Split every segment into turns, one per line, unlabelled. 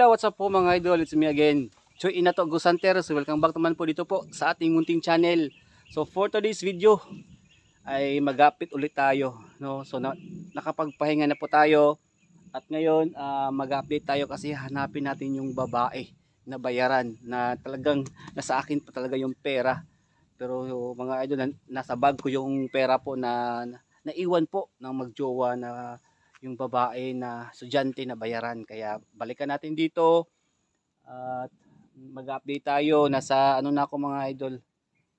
Hello, what's up po mga idol? It's me again, Choy Inato Gusanter. So welcome back naman po dito po sa ating munting channel. So for today's video ay magapit ulit tayo. No? So na, nakapagpahinga na po tayo. At ngayon ah, mag-update tayo kasi hanapin natin yung babae na bayaran na talagang nasa akin pa talaga yung pera. Pero mga idol, na- nasa bag ko yung pera po na naiwan po ng magjowa na yung babae na estudyante na bayaran. Kaya balikan natin dito at mag-update tayo. Nasa ano na ako mga idol,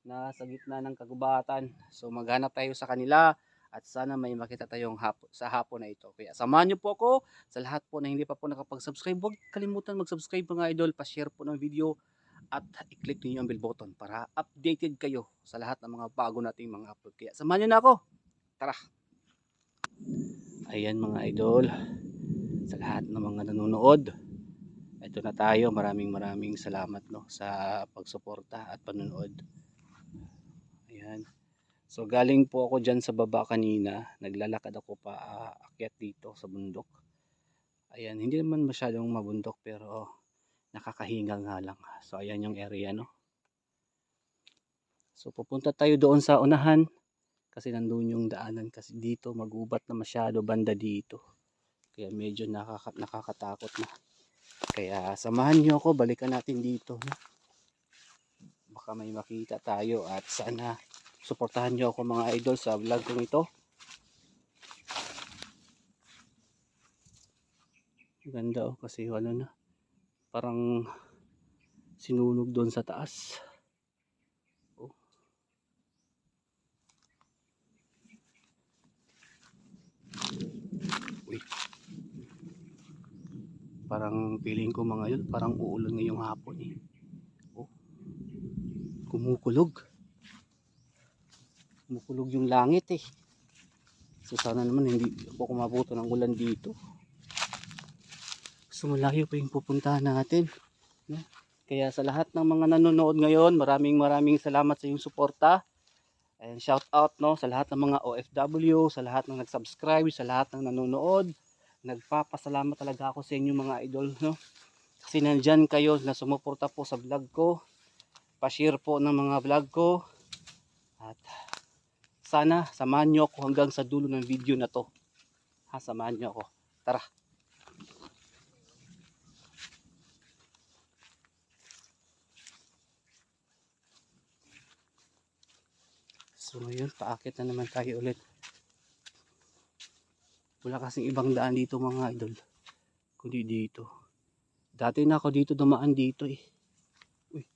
nasa gitna ng kagubatan. So maghanap tayo sa kanila at sana may makita tayong hapo, sa hapon na ito. Kaya samahan niyo po ako sa lahat po na hindi pa po nakapag-subscribe. Huwag kalimutan mag-subscribe mga idol, pa-share po ng video at i-click niyo ang bell button para updated kayo sa lahat ng mga bago nating mga upload. Kaya samahan niyo na ako. Tara! Ayan mga idol, sa lahat ng mga nanonood. Ito na tayo, maraming maraming salamat no sa pagsuporta at panonood. Ayan. So galing po ako diyan sa baba kanina, naglalakad ako pa ah, akyat dito sa bundok. Ayan, hindi naman masyadong mabundok pero nakakahinga nga lang. So ayan yung area no. So pupunta tayo doon sa unahan kasi nandun yung daanan kasi dito magubat na masyado banda dito. Kaya medyo nakaka nakakatakot na. Kaya samahan niyo ako balikan natin dito baka may makita tayo at sana suportahan niyo ako mga idol sa vlog kong ito. Ganda oh kasi ano na parang sinunog doon sa taas Uy. Parang feeling ko mga yun, parang uulan ngayong hapon eh. Oh. Kumukulog. Kumukulog yung langit eh. So sana naman hindi ako kumabuto ng ulan dito. So malayo pa yung pupuntahan natin. Kaya sa lahat ng mga nanonood ngayon, maraming maraming salamat sa iyong suporta. And shout out no sa lahat ng mga OFW, sa lahat ng nag-subscribe, sa lahat ng nanonood. Nagpapasalamat talaga ako sa inyo mga idol no. Kasi nandyan kayo na sumuporta po sa vlog ko. Pa-share po ng mga vlog ko. At sana samahan nyo ako hanggang sa dulo ng video na to. Ha, samahan nyo ako. Tara. So ngayon, paakit na naman tayo ulit. Wala kasing ibang daan dito mga idol. Kundi dito. Dati na ako dito dumaan dito eh. Uy.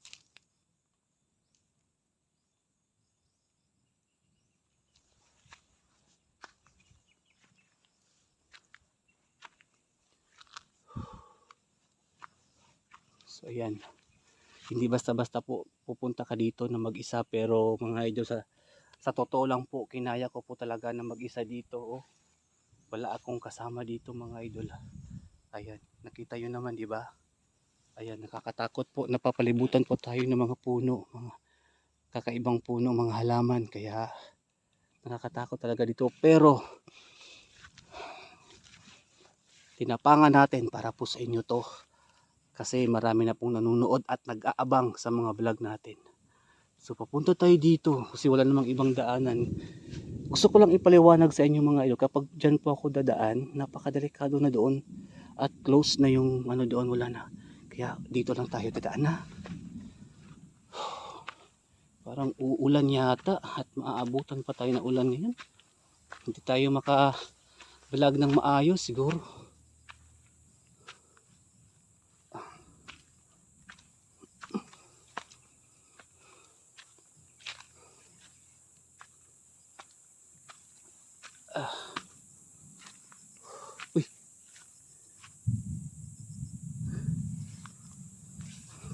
So ayan. Hindi basta-basta po pupunta ka dito na mag-isa pero mga idol sa sa totoo lang po, kinaya ko po talaga na mag-isa dito. Oh. Wala akong kasama dito mga idol. Ayan, nakita yun naman, di ba? Ayan, nakakatakot po. Napapalibutan po tayo ng mga puno, mga kakaibang puno, mga halaman. Kaya nakakatakot talaga dito. Pero tinapangan natin para po sa inyo to. Kasi marami na pong nanonood at nag-aabang sa mga vlog natin. So papunta tayo dito kasi wala namang ibang daanan. Gusto ko lang ipaliwanag sa inyo mga idol kapag dyan po ako dadaan, napakadelikado na doon at close na yung ano doon wala na. Kaya dito lang tayo dadaan na. Parang uulan yata at maaabutan pa tayo ng ulan ngayon. Hindi tayo maka vlog ng maayos siguro.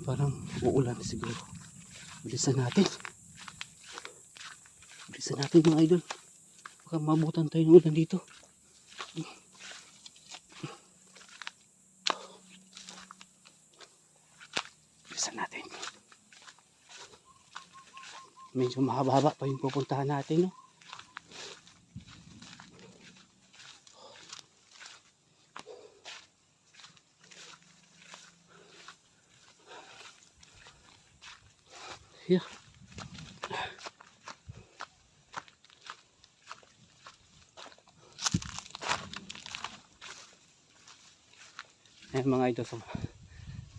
Parang uulan siguro. Bilisan natin. Bilisan natin mga idol. Baka mabutan tayo ng ulan dito. Bilisan natin. Medyo mahaba-haba pa yung pupuntahan natin. No? Yeah. Ayan mga idol. So,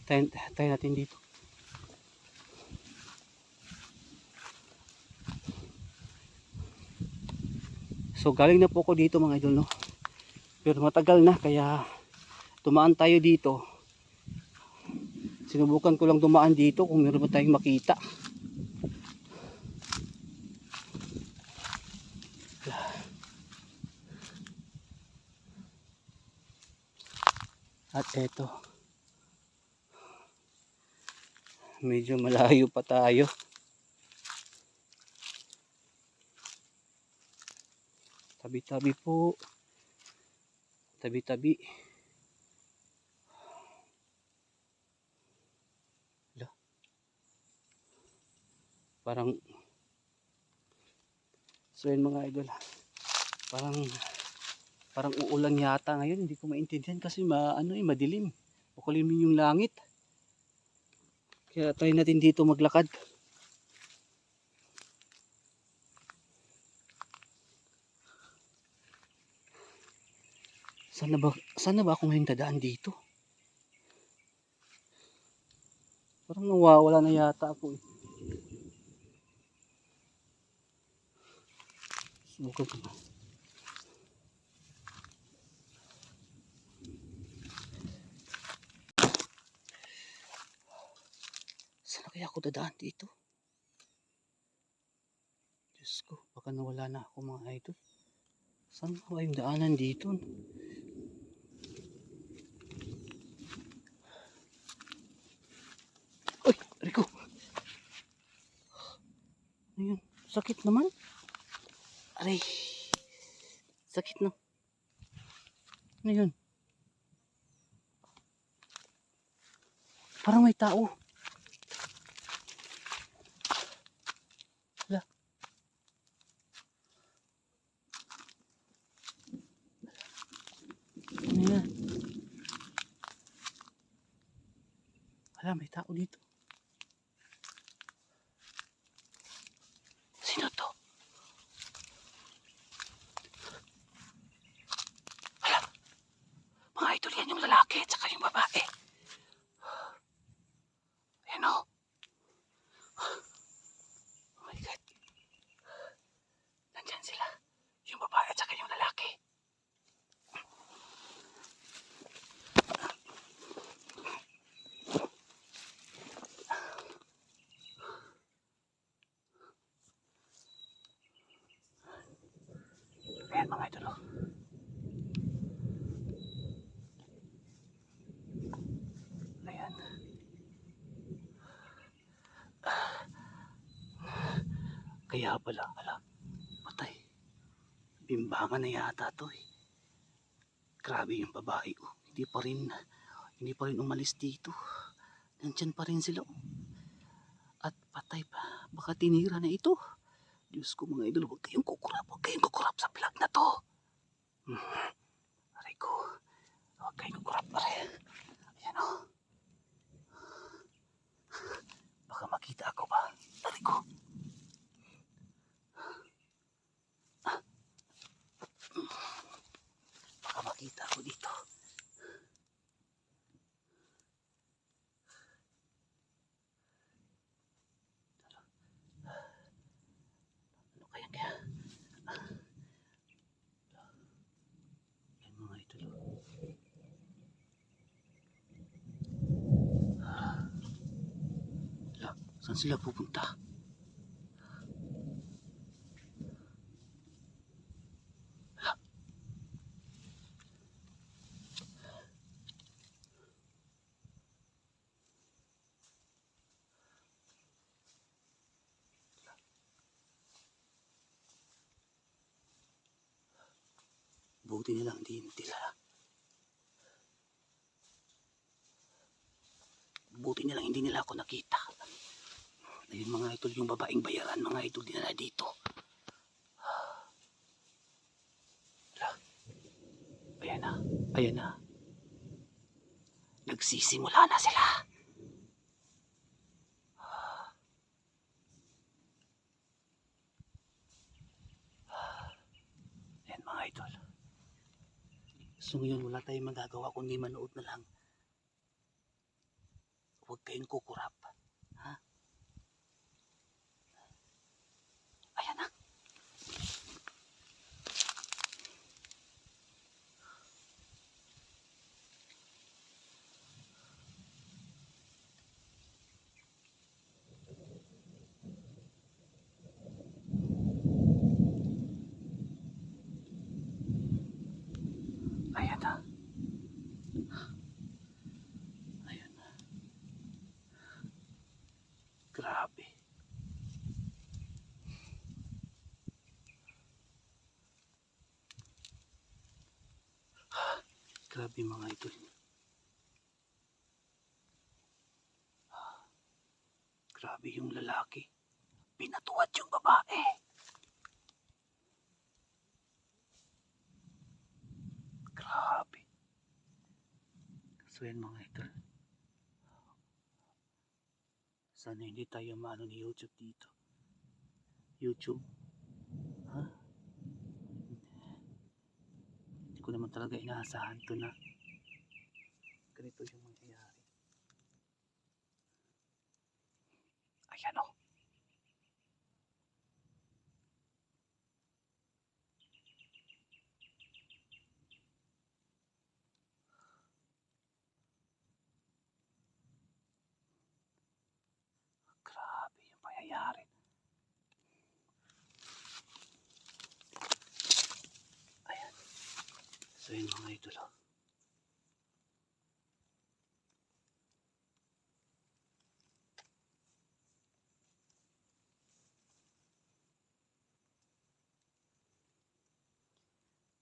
tayo, natin dito. So galing na po ako dito mga idol no. Pero matagal na kaya tumaan tayo dito. Sinubukan ko lang dumaan dito kung meron pa tayong makita. At eto. Medyo malayo pa tayo. Tabi-tabi po. Tabi-tabi. Parang So yun mga idol. Parang parang uulan yata ngayon. Hindi ko maintindihan kasi ma, ano, eh, madilim. Makulimin yung langit. Kaya try natin dito maglakad. Sana ba, sana ba ako ngayon dadaan dito? Parang nawawala na yata ako eh. Subukan. Kaya ako dadaan dito? Diyos ko, baka nawala na ako mga idol. Saan ba yung daanan dito? Uy, Rico. Ano yun? Sakit naman. Aray. Sakit na. Ano yun? Parang may tao. Ano yan? Wala, may tao dito. Sino to? Wala. Mga idol yan yung lalaki at saka yung babae. Ayan o. Oh my God. Nandyan sila. Yung babae at saka yung lalaki. Ayan mga idol. oh. Ayan. Kaya pala, ala, patay. Bimbangan na yata to eh. Grabe yung babae oh. Hindi pa rin, hindi pa rin umalis dito. Nandyan pa rin sila oh. At patay pa. Baka tinira na ito. Diyos ko mga idol, huwag kayong kukurap, huwag kayong kukurap sa vlog na to. Hmm. Aray ko. Huwag kayong kukurap, aray. Ayan o. Baka makita ako ba? Aray ko. Ah. Baka makita ako dito. Ano kaya kaya? Yan mga idol. Ala, saan sila pupunta? Buti na lang di nila. Buti na lang hindi nila ako nakita. Ayun mga idol, yung babaeng bayaran mga idol din na dito. Ayan na, ayan na. Nagsisimula na sila. Ayan mga idol. So ngayon wala tayong magagawa kundi manood na lang. Huwag kayong kukurap. Grabe mga idol. Grabe yung lalaki. Pinatuwad yung babae. Grabe. So yan mga idol. Sana hindi tayo maano ni YouTube dito. YouTube. Hindi ko naman talaga inaasahan to na ganito yung mangyayari. Ayan o. Grabe yung pangyayari. Ayan. So yun mga idol. oh.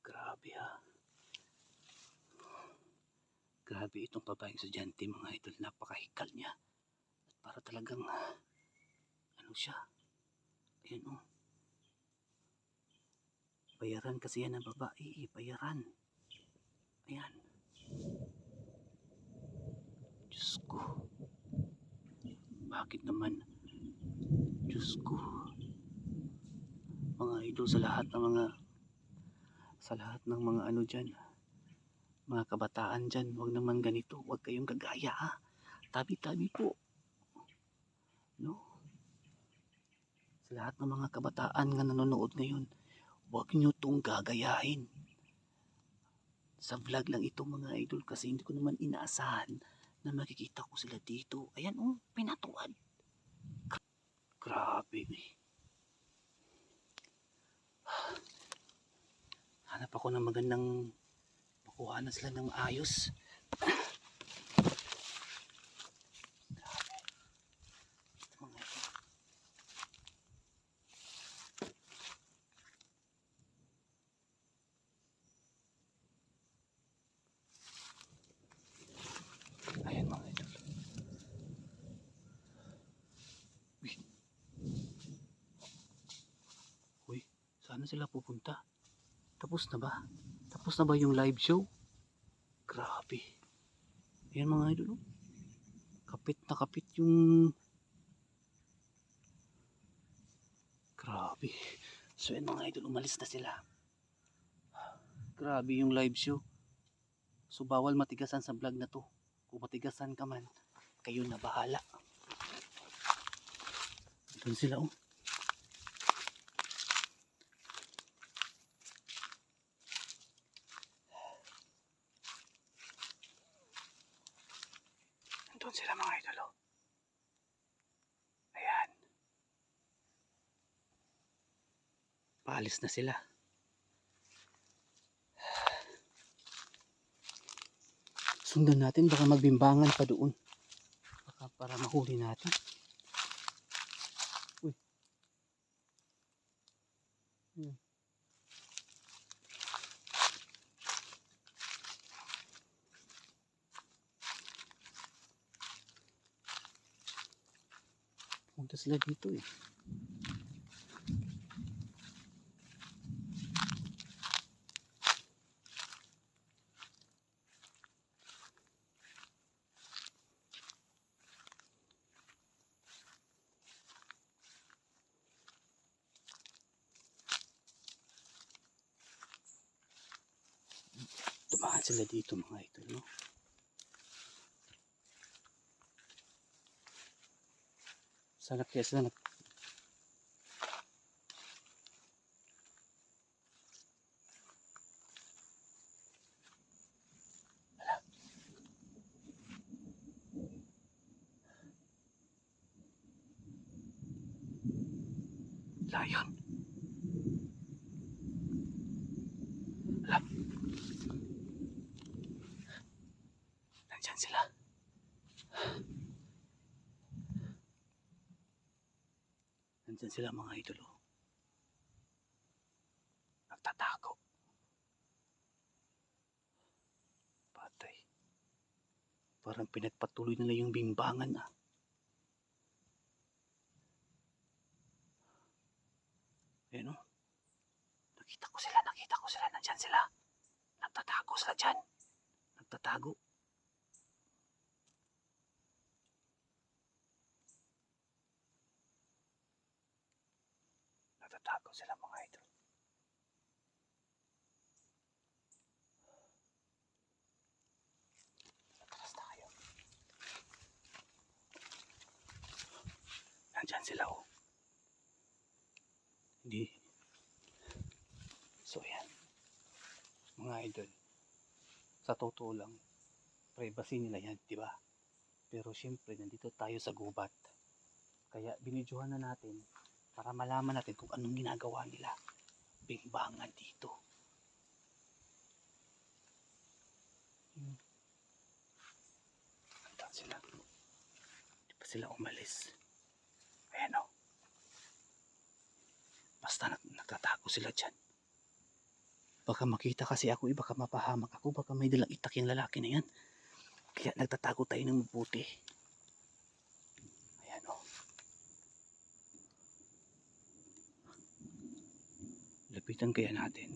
Grabe ha. Grabe itong babaeng estudyante mga idol. Napakahikal niya. At para talagang ano siya. Ayan o. Bayaran kasi yan ng babae. eh. Bayaran. Ayan. Diyos ko. Bakit naman? Diyos ko. Mga idol sa lahat ng mga sa lahat ng mga ano dyan. Mga kabataan dyan. Huwag naman ganito. Huwag kayong gagaya ha. Tabi-tabi po. No? Sa lahat ng mga kabataan nga nanonood ngayon, huwag nyo tong gagayahin. Sa vlog lang ito mga idol kasi hindi ko naman inaasahan na makikita ko sila dito. Ayan oh, pinatuwad. Grabe eh. Hanap ako ng magandang makuha na sila ng ayos. Grabe. Mga idol. Ayan mga idol. Uy. Uy, saan sila pupunta? Tapos na ba? Tapos na ba yung live show? Grabe. Ayan mga idol. oh. Kapit na kapit yung... Grabe. So yan mga idol, umalis na sila. Grabe yung live show. So bawal matigasan sa vlog na to. Kung matigasan ka man, kayo na bahala. Doon sila oh. Doon sila mga idol oh. Ayan. Paalis na sila. Sundan natin baka magbimbangan pa doon. Baka para mahuli natin. Uy. Hmm. Punta sila dito eh. Sila dito mga idol, no? Sana kaya sila nag... Wala. Layon. Wala. Nandyan sila. Nandyan sila mga idolo. Nagtatago. Patay. Parang pinagpatuloy nila yung bimbangan ah. Ayan o. Nakita ko sila, nakita ko sila. Nandyan sila. Nagtatago sila dyan. Nagtatago. Nagtatago sila mga idol. Atras tayo. Nandyan sila oh. Hindi. So yan. Mga idol. Sa totoo lang, privacy nila yan, di ba? Pero syempre, nandito tayo sa gubat. Kaya binidyohan na natin para malaman natin kung anong ginagawa nila. Bingbangan dito. Hmm. Andan sila. Di pa sila umalis. Ayan o. Basta nag- nagtatago sila dyan. Baka makita kasi ako, eh, baka mapahamak ako, baka may dalang itak yung lalaki na yan. Kaya nagtatago tayo ng mabuti. Ayan o. Lapitan kaya natin.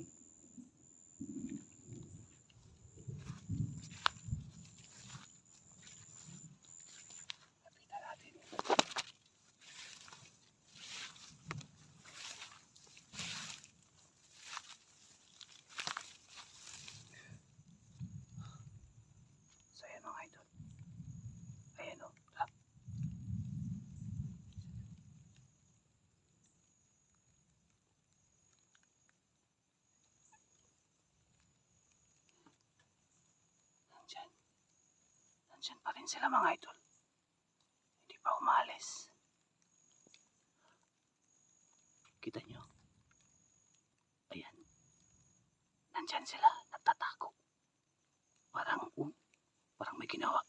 Lapitan natin. So ayan mga idol. Ayan o. Ah. Nandyan. Nandyan pa rin sila mga idol. Hindi pa umalis. Kita nyo? Ayan. Nandyan sila. Nagtatago. Parang, um, parang may ginawa.